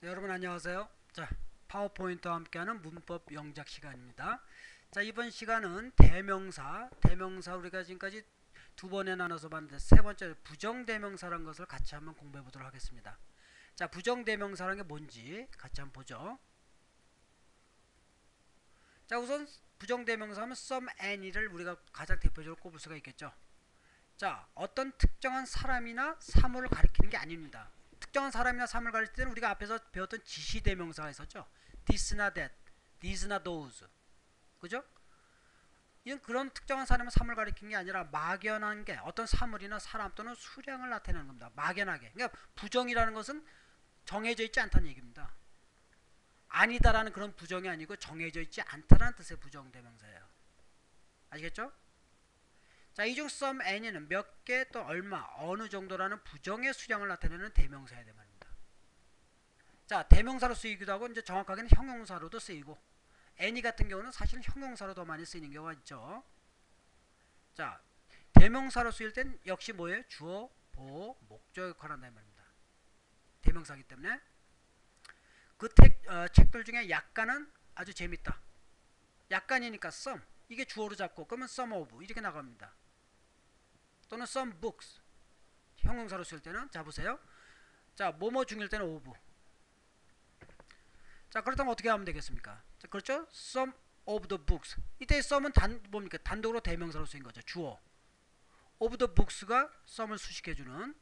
네, 여러분 안녕하세요. 자, 파워포인트와 함께하는 문법 영작 시간입니다. 자, 이번 시간은 대명사, 대명사 우리가 지금까지 두 번에 나눠서 봤는데 세 번째 부정대명사라는 것을 같이 한번 공부해 보도록 하겠습니다. 자, 부정대명사라는 게 뭔지 같이 한번 보죠. 자, 우선 부정대명사 하면 some any를 우리가 가장 대표적으로 꼽을 수가 있겠죠. 자, 어떤 특정한 사람이나 사물을 가리키는 게 아닙니다. 특정한 사람이나 사물을 가리킬 때는 우리가 앞에서 배웠던 지시대명사가 있었죠. this나 that, these나 those. 그죠? 이건 그런 특정한 사람이나 사물을 가리키는 게 아니라 막연한 게 어떤 사물이나 사람 또는 수량을 나타내는 겁니다. 막연하게. 그러니까 부정이라는 것은 정해져 있지 않다는 얘기입니다. 아니다라는 그런 부정이 아니고 정해져 있지 않다라는 뜻의 부정대명사예요. 아시겠죠? 자, 이중 some any는 몇개 또 얼마 어느 정도라는 부정의 수량을 나타내는 대명사야 돼 말입니다. 자, 대명사로 쓰이기도 하고 이제 정확하게는 형용사로도 쓰이고 any 같은 경우는 사실 형용사로 더 많이 쓰이는 경우가 있죠. 자, 대명사로 쓰일 땐 역시 뭐예요? 주어, 보호, 목적 역할을 한다 이 말입니다. 대명사기 때문에 그 책, 어, 책들 중에 약간은 아주 재밌다. 약간이니까 some 이게 주어로 잡고 그러면 some of 이렇게 나갑니다. 또는 some books 형용사로 쓸 때는 자 보세요. 자 뭐뭐 중일 때는 of. 자 그렇다면 어떻게 하면 되겠습니까? 자, 그렇죠? some of the books 이때 some은 단 뭡니까 단독으로 대명사로 쓰인 거죠. 주어. of the books가 some을 수식해주는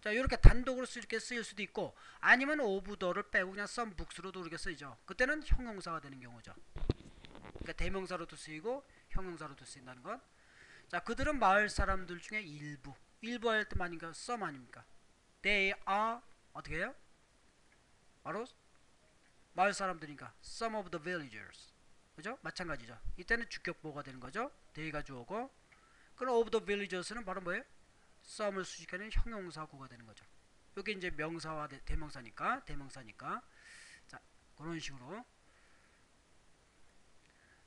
자 이렇게 단독으로 이렇게 쓰일 수도 있고 아니면 of the를 빼고 그냥 some books로도 이렇게 쓰이죠. 그때는 형용사가 되는 경우죠. 그러니까 대명사로도 쓰이고 형용사로도 쓰인다는 것. 자, 그들은 마을 사람들 중에 일부. 일부 할 때만인가 some 아닙니까? They are 어떻게 해요? 바로 마을 사람들이니까 some of the villagers. 그죠? 마찬가지죠. 이때는 주격보가 되는 거죠. they가 주어고 그럼 of the villagers는 바로 뭐예요? some을 수식하는 형용사구가 되는 거죠. 여기 이제 명사와 대, 대명사니까 대명사니까 자 그런 식으로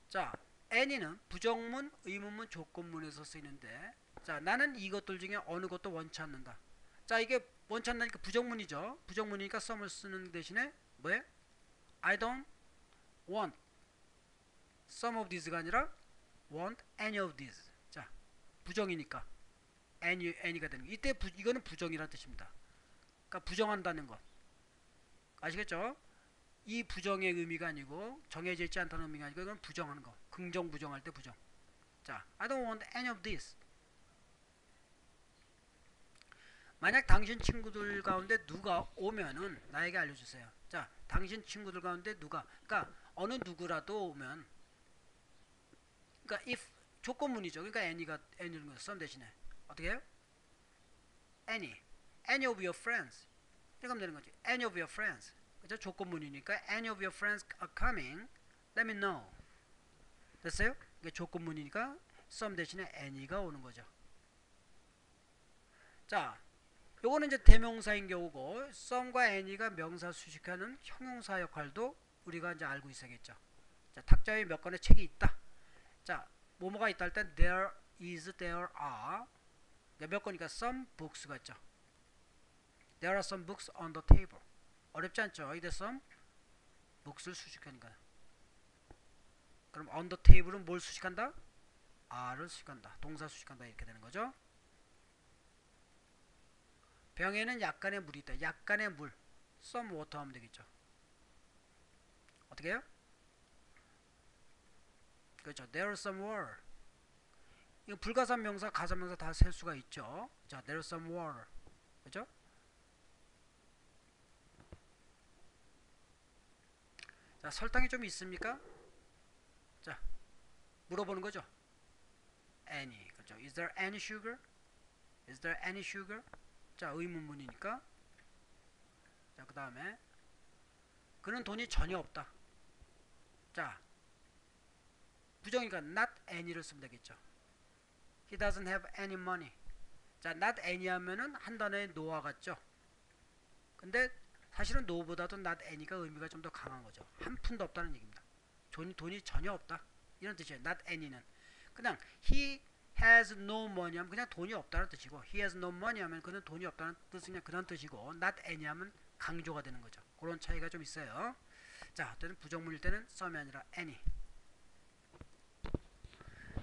자, any는 부정문, 의문문, 조건문에서 쓰이는데 자, 나는 이것들 중에 어느 것도 원치 않는다. 자, 이게 원치 않다니까 부정문이죠. 부정문이니까 some을 쓰는 대신에 뭐예요? I don't want some of these가 아니라 want any of these. 자, 부정이니까 any, any가 되는 거. 이때 부, 이거는 부정이라는 뜻입니다. 그러니까 부정한다는 것. 아시겠죠? 이 부정의 의미가 아니고 정해져 있지 않다는 의미가 아니고 이건 부정하는 거. 긍정 부정할 때 부정. 자, I don't want any of this. 만약 당신 친구들 가운데 누가 오면은 나에게 알려주세요. 자, 당신 친구들 가운데 누가, 그러니까 어느 누구라도 오면, 그러니까 if 조건문이죠. 그러니까 any가 any는 거 some 대신에 어떻게 해요? any, any of your friends 이렇게 하면 되는 거지. any of your friends. 그죠? 조건문이니까 any of your friends are coming, let me know. 됐어요? 이게 조건문이니까 some 대신에 any가 오는 거죠. 자, 요거는 이제 대명사인 경우고 some과 any가 명사 수식하는 형용사 역할도 우리가 이제 알고 있어야겠죠. 자, 탁자에 몇 권의 책이 있다. 자, 뭐뭐가 있다 할때 there is, there are 몇 권이니까 some books가 있죠. There are some books on the table. 어렵지 않죠? 이대 some books를 수식하니까. 그럼 the table은 뭘 수식한다? are를 수식한다. 동사 수식한다 이렇게 되는 거죠. 병에는 약간의 물이 있다. 약간의 물. some water 하면 되겠죠. 어떻게 해요? 그렇죠. There is some water. 이거 불가산 명사, 가산 명사 다 셀 수가 있죠. 자, there is some water. 그죠? 자, 설탕이 좀 있습니까? 자, 물어보는 거죠. Any. 그죠? Is there any sugar? Is there any sugar? 자, 의문문이니까. 자, 그 다음에 그는 돈이 전혀 없다. 자, 부정이니까 not any를 쓰면 되겠죠. He doesn't have any money. 자, not any 하면은 한 단어의 no와 같죠. 근데 사실은 no보다도 not any가 의미가 좀 더 강한 거죠. 한 푼도 없다는 얘기입니다. 돈이, 돈이 전혀 없다. 이런 뜻이에요. not any는. 그냥 he has no money 하면 그냥 돈이 없다는 뜻이고 he has no money 하면 그는 돈이 없다는 뜻은 그냥 그런 뜻이고 not any 하면 강조가 되는 거죠. 그런 차이가 좀 있어요. 자, 어쨌든 부정문일 때는 썸이 아니라 any.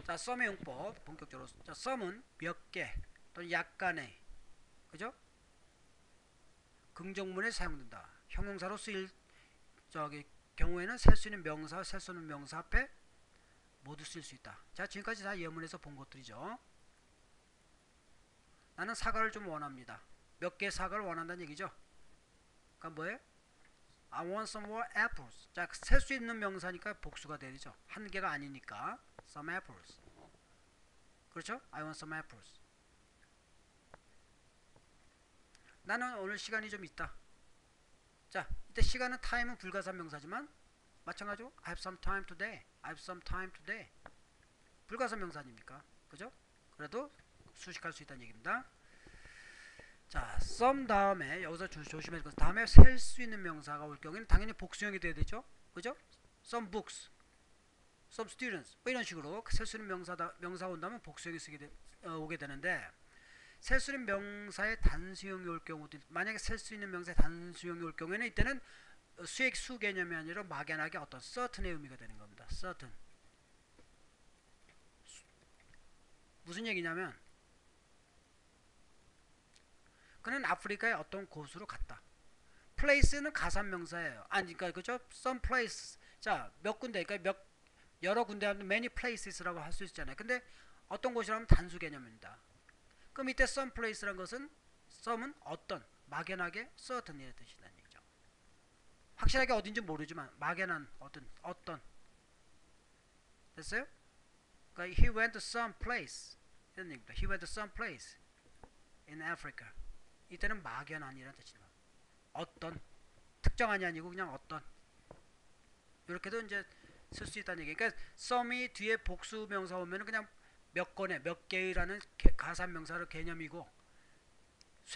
자, 썸의 용법 본격적으로. 자, 썸은 몇 개 또는 약간의 그죠? 긍정문에 사용된다. 형용사로 쓰일 저기 경우에는 셀 수 있는 명사, 셀 수 없는 명사 앞에 모두 쓸 수 있다. 자, 지금까지 다 예문에서 본 것들이죠. 나는 사과를 좀 원합니다. 몇 개 사과를 원한다는 얘기죠. 그러니까 뭐예요? I want some more apples. 자, 셀 수 있는 명사니까 복수가 되죠. 한 개가 아니니까 some apples. 그렇죠? I want some apples. 나는 오늘 시간이 좀 있다. 자, 이때 시간은 time은 불가산 명사지만 마찬가지로 I have some time today. I have some time today. 불가산 명사 아닙니까? 그죠? 그래도 수식할 수 있다는 얘기입니다. 자, some 다음에 여기서 조, 조심해야 될 것은 다음에 셀 수 있는 명사가 올 경우에는 당연히 복수형이 돼야 되죠. 그죠? some books, some students 뭐 이런 식으로 셀 수 있는 명사다 명사 온다면 복수형이 쓰게 되, 어, 오게 되는데 셀 수 있는 명사의 단수형이 올 경우도 만약에 셀 수 있는 명사의 단수형이 올 경우에는 이때는 수액 수 개념이 아니라 막연하게 어떤 certain의 의미가 되는 겁니다. certain 무슨 얘기냐면 그는 아프리카의 어떤 곳으로 갔다. place는 가산 명사예요. 아니 그러니까 그죠? some place. 자, 몇 군데 그러니까 몇 여러 군데 하면 many places라고 할 수 있잖아요. 근데 어떤 곳이라면 단수 개념입니다. 그럼 이때 some place라는 것은 some은 어떤 막연하게 certain이라는 뜻이라는 얘기죠. 확실하게 어딘지 모르지만 막연한 어떤 어떤 됐어요? 그러니까 he went to some place 이런 얘기입니다. He went to some place in Africa. 이때는 막연한이라는 뜻입니다. 어떤 특정한이 아니고 그냥 어떤 이렇게도 이제 쓸 수 있다는 얘기. 그러니까 some이 뒤에 복수 명사 오면은 그냥 몇 건의 몇 개의라는 가산 명사로 개념이고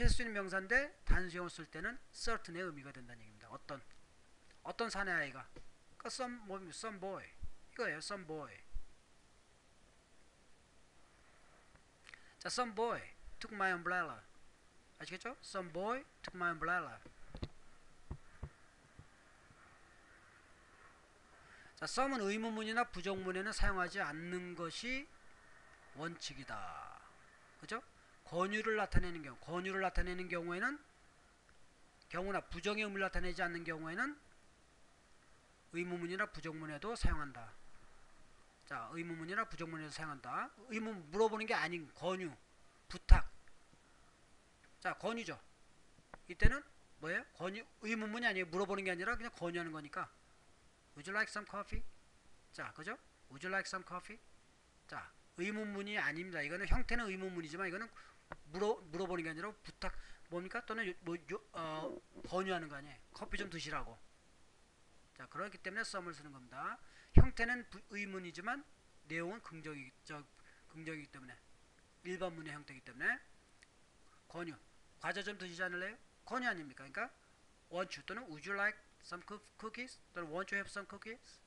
있는 명사인데 단수형을 쓸 때는 certain의 의미가 된다는 얘기입니다. 어떤 어떤 사내 아이가 그러니까 some 뭐 some boy 이거예요. some boy. 자, some boy took my umbrella. 아시겠죠? Some boy took my umbrella. 자, some은 의문문이나 부정문에는 사용하지 않는 것이 원칙이다. 그죠? 권유를 나타내는 경우, 권유를 나타내는 경우에는 경우나 부정의 의미를 나타내지 않는 경우에는 의문문이나 부정문에도 사용한다. 자, 의문문이나 부정문에도 사용한다. 의문 물어보는 게 아닌 권유, 부탁. 자, 권유죠. 이때는 뭐예요? 권유 의문문이 아니에요. 물어보는 게 아니라 그냥 권유하는 거니까. Would you like some coffee? 자, 그죠? Would you like some coffee? 자, 의문문이 아닙니다. 이거는 형태는 의문문이지만 이거는 물어 물어보는 게 아니라 부탁 뭡니까? 또는 요, 뭐 요, 어, 권유하는 거 아니에요. 커피 좀 드시라고. 자, 그렇기 때문에 썸을 쓰는 겁니다. 형태는 부, 의문이지만 내용은 긍정이 저 긍정이기 때문에 일반 문의 형태이기 때문에 권유. 과자 좀 드시지 않을래요? 권유 아닙니까? 그러니까 want you 또는 would you like some cookies? 또는 want you have some cookies?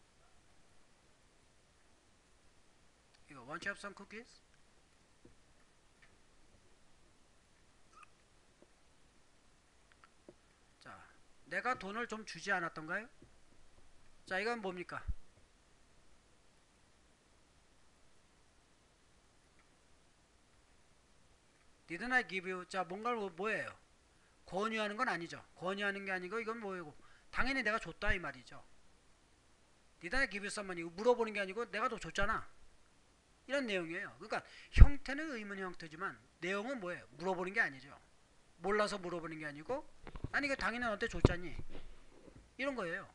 이거 want you? 자, 내가 돈을 좀 주지 않았던가요? 자, 이건 뭡니까? Didn't I give? 자, 뭔가를 뭐- 뭐예요? 권유하는 건 아니죠. 권유하는 게 아니고 이건 뭐예요? 당연히 내가 줬다 이 말이죠. Did I give? 물어보는 게 아니고 내가 너 줬잖아. 이런 내용이에요. 그러니까 형태는 의문 형태지만 내용은 뭐예요? 물어보는 게 아니죠. 몰라서 물어보는 게 아니고 아니 이거 당연히 너한테 줬잖니. 이런 거예요.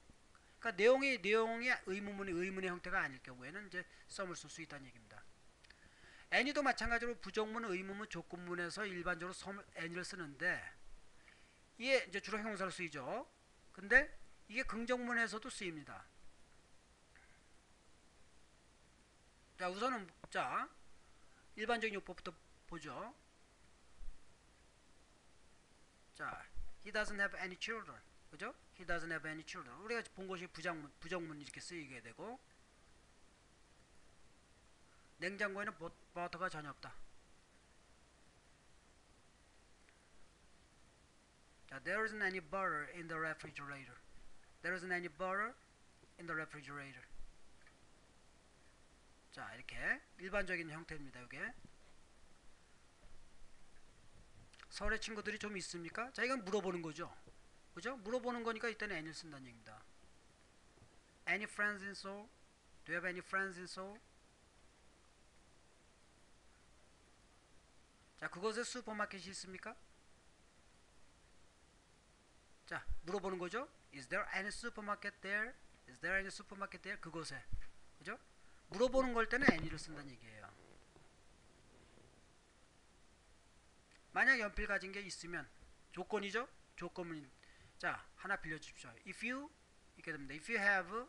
그러니까 내용이 내용이 의문문의 의문의 형태가 아닐 경우에는 이제 썸을 쓸 수 있다는 얘기입니다. any도 마찬가지로 부정문, 의문문, 조건문에서 일반적으로 썸 any를 쓰는데 이게 이제 주로 형용사로 쓰이죠. 근데 이게 긍정문에서도 쓰입니다. 자 우선은 자 일반적인 요법부터 보죠. 자 he doesn't have any children 그죠? he doesn't have any children 우리가 본 것이 부정문 부정문 이렇게 쓰이게 되고 냉장고에는 버, 버터가 전혀 없다. 자, there isn't any butter in the refrigerator. There isn't any butter in the refrigerator. 자, 이렇게 일반적인 형태입니다. 이게 서울의 친구들이 좀 있습니까? 자, 이건 물어보는 거죠. 그죠? 물어보는 거니까 이때는 any를 쓴다는 얘기입니다. Any friends in Seoul? Do you have any friends in Seoul? 자, 그곳에 슈퍼마켓이 있습니까? 자, 물어보는 거죠. Is there any supermarket there? Is there any supermarket there? 그곳에. 그죠? 물어보는 걸 때는 any를 쓴다는 얘기예요. 만약 연필 가진 게 있으면 조건이죠? 조건문. 자, 하나 빌려 주십시오. If you 이렇게 됩니다. If you have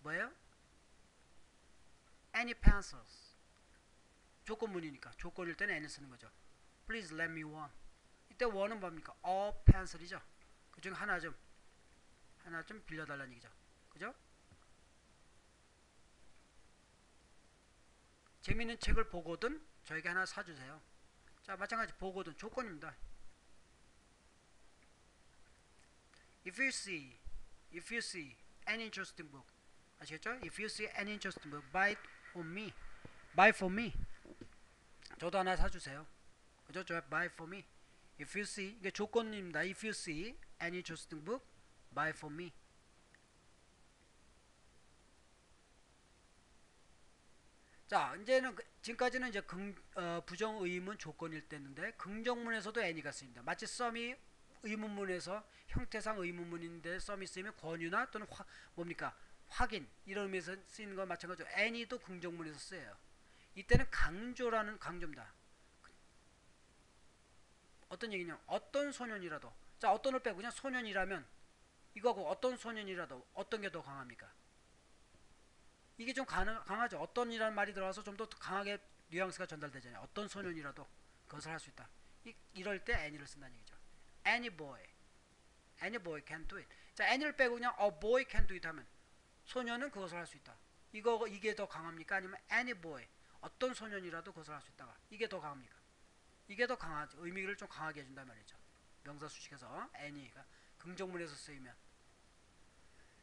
뭐예요? Any pencils. 조건문이니까 조건일 때는 any 쓰는 거죠. Please let me one. 이때 one은 뭡니까? A pencil이죠. 그중 하나 좀 하나 좀 빌려달라는 얘기죠. 그죠? 재밌는 책을 보거든 저에게 하나 사주세요. 자 마찬가지 보거든 조건입니다. If you see, if you see an interesting book, 아시겠죠? If you see an interesting book, buy it for me. Buy for me. 저도 하나 사주세요. 그죠? 저 buy for me. If you see 이게 조건입니다. If you see an interesting book, buy for me. 자, 이제는 그- 지금까지는 이제 긍, 어, 부정 의문 조건일 때인데 긍정문에서도 any가 쓰입니다. 마치 썸이 의문문에서 형태상 의문문인데 썸이 쓰이면 권유나 또는 화, 뭡니까 확인 이런 의미에서 쓰이는 건 마찬가지로 any도 긍정문에서 쓰여요. 이때는 강조라는 강조입니다. 어떤 얘기냐? 어떤 소년이라도 자 어떤을 빼고 그냥 소년이라면 이거하고 어떤 소년이라도 어떤 게 더 강합니까? 이게 좀 가능, 강하죠. 어떤이라는 말이 들어가서 좀 더 강하게 뉘앙스가 전달되잖아요. 어떤 소년이라도 그것을 할 수 있다. 이, 이럴 때 any를 쓴다는 얘기죠. Any boy, any boy can do it. 자, any를 빼고 그냥 a boy can do it 하면 소년은 그것을 할 수 있다. 이거 이게 더 강합니까? 아니면 any boy, 어떤 소년이라도 그것을 할 수 있다가 이게 더 강합니까? 이게 더 강하죠. 의미를 좀 강하게 해준단 말이죠. 명사 수식에서 any가 긍정문에서 쓰이면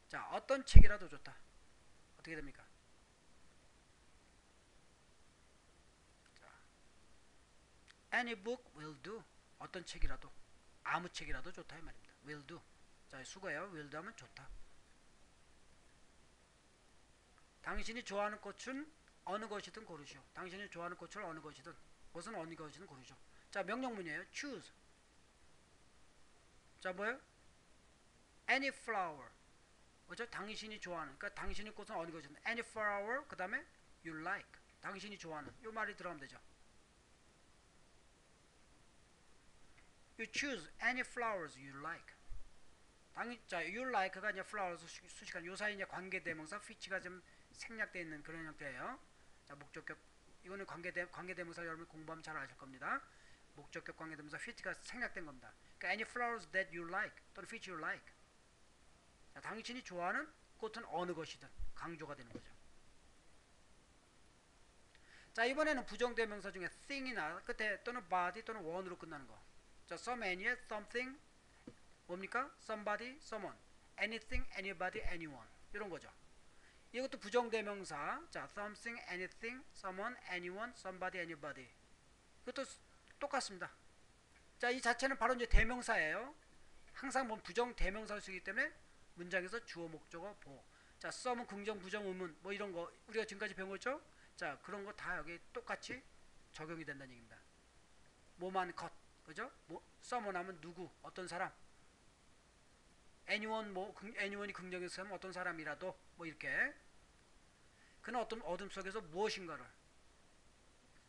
자 어떤 책이라도 좋다. 어떻게 됩니까? 자, any book will do. 어떤 책이라도 아무 책이라도 좋다 이 말입니다. will do. 자 수거예요. will do 하면 좋다. 당신이 좋아하는 꽃은 어느 것이든 고르시오. 당신이 좋아하는 꽃을 어느 것이든 무슨 어느 것이든 고르죠. 자 명령문이에요. choose. 자 뭐예요? any flower. 그죠? 당신이 좋아하는. 그러니까 당신의 꽃은 어느 것이든 any flower. 그 다음에 you like. 당신이 좋아하는. 요 말이 들어가면 되죠. You choose any flowers you like. 당, 자, you like가 이제 flowers 수- 수식한 요 사이 이제 관계 대명사 which가 좀 생략되어 있는 그런 형태예요. 자, 목적격 이거는 관계 대 관계 대명사 여러분 공부하면 잘 아실 겁니다. 목적격 관계 대명사 which가 생략된 겁니다. 그러니까 any flowers that you like 또는 which you like. 자, 당신이 좋아하는 꽃은 어느 것이든 강조가 되는 거죠. 자, 이번에는 부정대명사 중에 thing이나 끝에 또는 body 또는 one으로 끝나는 거. 자, some, any, something, 뭡니까? somebody, someone, anything, anybody, anyone 이런 거죠. 이것도 부정대명사. 자, something, anything, someone, anyone, somebody, anybody. 이것도 스- 똑같습니다. 자, 이 자체는 바로 이제 대명사예요. 항상 뭐 부정 대명사를 쓰기 때문에 문장에서 주어 목적어 보호. 자, some은 긍정 부정 의문 뭐 이런 거 우리가 지금까지 배웠죠? 자, 그런 거 다 여기 똑같이 적용이 된다는 얘기입니다. 뭐만 컷. 그죠? 뭐 someone 하면 누구, 어떤 사람. anyone 뭐 긍, anyone이 긍정에서 하면 어떤 사람이라도 뭐 이렇게 그는 어떤 어둠 속에서 무엇인가를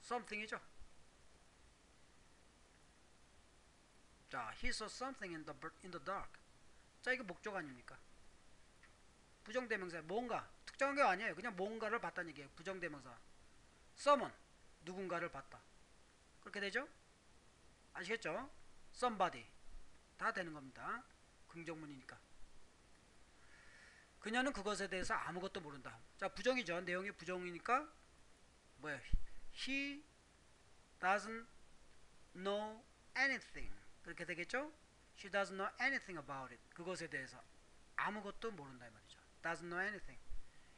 something이죠. 자, he saw something in the in the dark. 자, 이게 목적 아닙니까? 부정대명사 뭔가 특정한 게 아니에요. 그냥 뭔가를 봤다는 얘기예요. 부정대명사. someone 누군가를 봤다. 그렇게 되죠? 아시겠죠? somebody 다 되는 겁니다. 긍정문이니까. 그녀는 그것에 대해서 아무것도 모른다. 자, 부정이죠. 내용이 부정이니까 뭐야? He doesn't know anything. 그렇게 되겠죠? She doesn't know anything about it. 그것에 대해서 아무것도 모른다 이 말이죠. Doesn't know anything.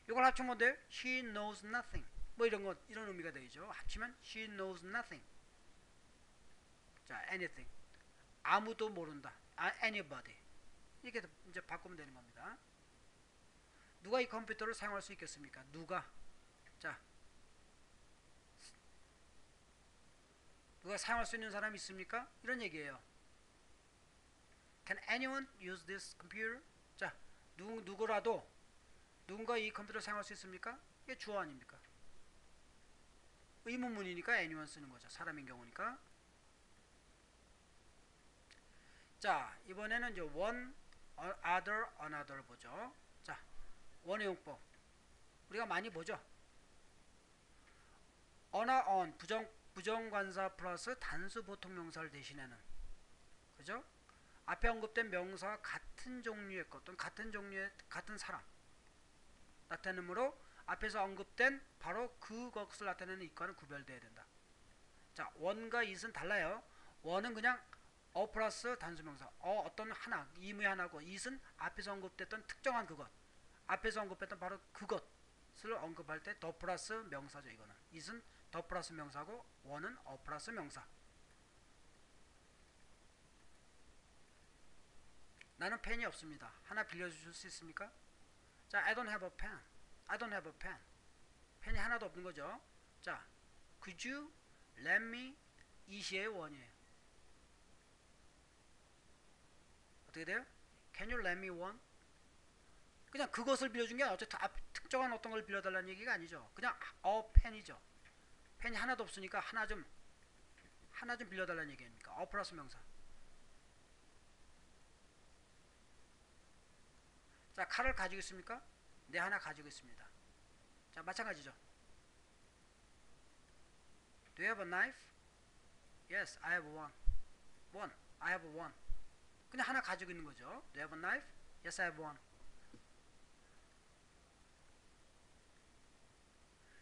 이걸 합치면 뭔데요? She knows nothing. 뭐 이런 것 이런 의미가 되죠. 합치면 she knows nothing. 자, anything. 아무도 모른다. 아, anybody. 이렇게 이제 바꾸면 되는 겁니다. 누가 이 컴퓨터를 사용할 수 있겠습니까? 누가? 자, 누가 사용할 수 있는 사람이 있습니까? 이런 얘기예요. Can anyone use this computer? 자, 누, 누구라도 누군가 이 컴퓨터를 사용할 수 있습니까? 이게 주어 아닙니까? 의문문이니까 anyone 쓰는 거죠. 사람인 경우니까. 자, 이번에는 이제 one, other, another 보죠. 자, 원의 용법. 우리가 많이 보죠. 어나 on 부정 부정관사 플러스 단수 보통 명사를 대신하는 그죠? 앞에 언급된 명사와 같은 종류의 것 또는 같은 종류의 같은 사람 나타내므로 앞에서 언급된 바로 그것을 나타내는 이과는 구별돼야 된다. 자, 원과 it은 달라요. 원은 그냥 어 플러스 단수명사. 어 어떤 하나, 이무의 하나고 it은 앞에서 언급됐던 특정한 그것. 앞에서 언급했던 바로 그것을 언급할 때 더 플러스 명사죠. 이거는 it은 더 플러스 명사고 원은 어 플러스 명사. 나는 펜이 없습니다. 하나 빌려주실 수 있습니까? 자, I don't have a pen. I don't have a pen. 펜이 하나도 없는 거죠. 자, could you lend me 이 시의 원이에요. 어떻게 돼요? Can you lend me one? 그냥 그것을 빌려준 게 어쨌든 앞, 특정한 어떤 걸 빌려달라는 얘기가 아니죠. 그냥 어 펜이죠. 펜이 하나도 없으니까 하나 좀 하나 좀 빌려달라는 얘기입니까? 어 플러스 명사. 자 칼을 가지고 있습니까? 네 하나 가지고 있습니다. 자 마찬가지죠. Do you have a knife? Yes, I have one. One. I have one. 그냥 하나 가지고 있는 거죠. Do you have a knife? Yes, I have one.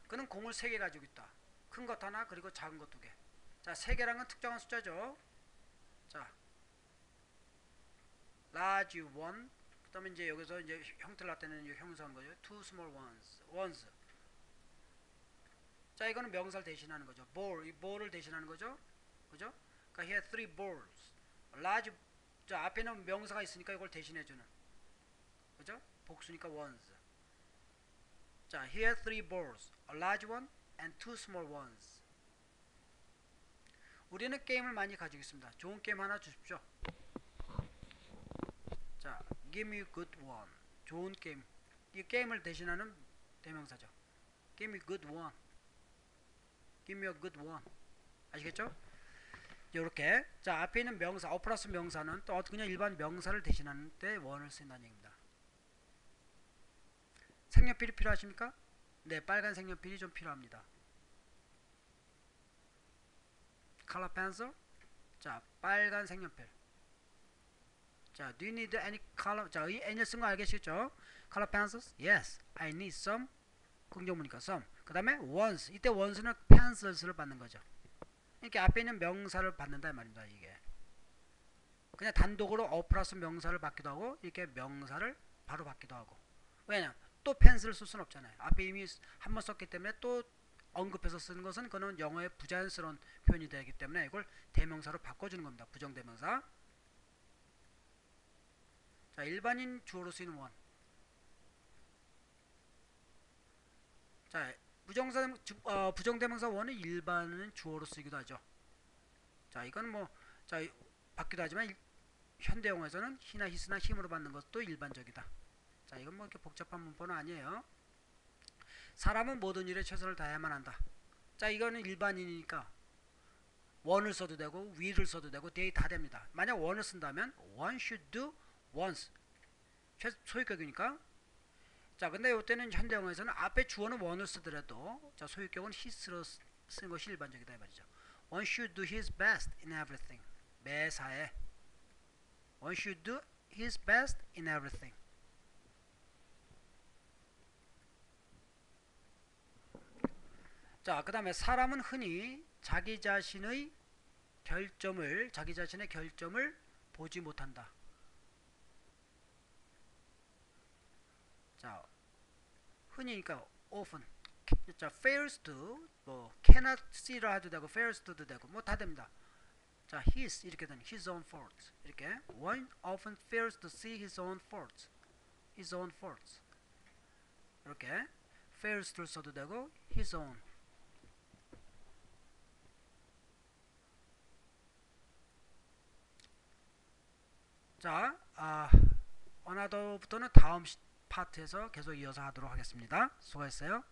그는 공을 세 개 가지고 있다. 큰 것 하나 그리고 작은 것 두 개. 자, 세 개랑은 특정한 숫자죠. 자, large one. 그다음에 이제 여기서 이제 형태를 나타내는 이 형사한 거죠. two small ones, ones. 자, 이거는 명사를 대신하는 거죠. ball, 이 ball을 대신하는 거죠. 그죠? 그러니까 he had three balls. large, 자 앞에는 명사가 있으니까 이걸 대신해주는. 그죠? 복수니까 ones. 자, he had three balls, a large one and two small ones. 우리는 게임을 많이 가지고 있습니다. 좋은 게임 하나 주십시오. 자, give me good one. 좋은 게임. 이 게임을 대신하는 대명사죠. give me good one. give me a good one. 아시겠죠? 이렇게 자 앞에 있는 명사, 어 플러스 명사는 또 그냥 일반 명사를 대신하는 때 원을 쓴다는 얘기입니다. 색연필이 필요하십니까? 네, 빨간 색연필이 좀 필요합니다. color pencil. 자, 빨간 색연필. 자, do you need any color? 자, 이 any 쓴거 알겠죠? color pencils? Yes, I need some. 긍정문이니까 some. 그 다음에 once. 이때 once는 pencils를 받는 거죠. 이렇게 앞에 있는 명사를 받는다 이 말입니다. 이게. 그냥 단독으로 어 플러스 명사를 받기도 하고 이렇게 명사를 바로 받기도 하고. 왜냐? 또 펜슬을 쓸 수는 없잖아요. 앞에 이미 한 번 썼기 때문에 또 언급해서 쓰는 것은 그는 영어의 부자연스러운 표현이 되기 때문에 이걸 대명사로 바꿔주는 겁니다. 부정대명사. 자, 일반인 주어로 쓰이는 원. 자, 부정사 어, 부정대명사 원은 일반은 주어로 쓰기도 하죠. 자, 이건 뭐 자, 받기도 하지만 현대 영어에서는 히나 히스나 힘으로 받는 것도 일반적이다. 자, 이건 뭐 이렇게 복잡한 문법은 아니에요. 사람은 모든 일에 최선을 다해야만 한다. 자, 이거는 일반인이니까 원을 써도 되고 위를 써도 되고 대이 다 됩니다. 만약 원을 쓴다면 one should do once 소유격이니까 자, 근데 이때는 현대 영어에서는 앞에 주어는 원을 쓰더라도 자, 소유격은 his로 쓰는 것이 일반적이다 이 말이죠. One should do his best in everything. 매사에 One should do his best in everything. 자, 그 다음에 사람은 흔히 자기 자신의 결점을, 자기 자신의 결점을 보지 못한다. 자, 흔히 그러니까 often 자, fails to 뭐 cannot see라 해도 되고 fails to도 되고 뭐 다 됩니다. 자, his 이렇게 되는 his own faults 이렇게 one often fails to see his own faults, his own faults 이렇게 fails to 써도 되고 his own 자, 아, 어나더부터는 다음 시- 파트에서 계속 이어서 하도록 하겠습니다. 수고했어요.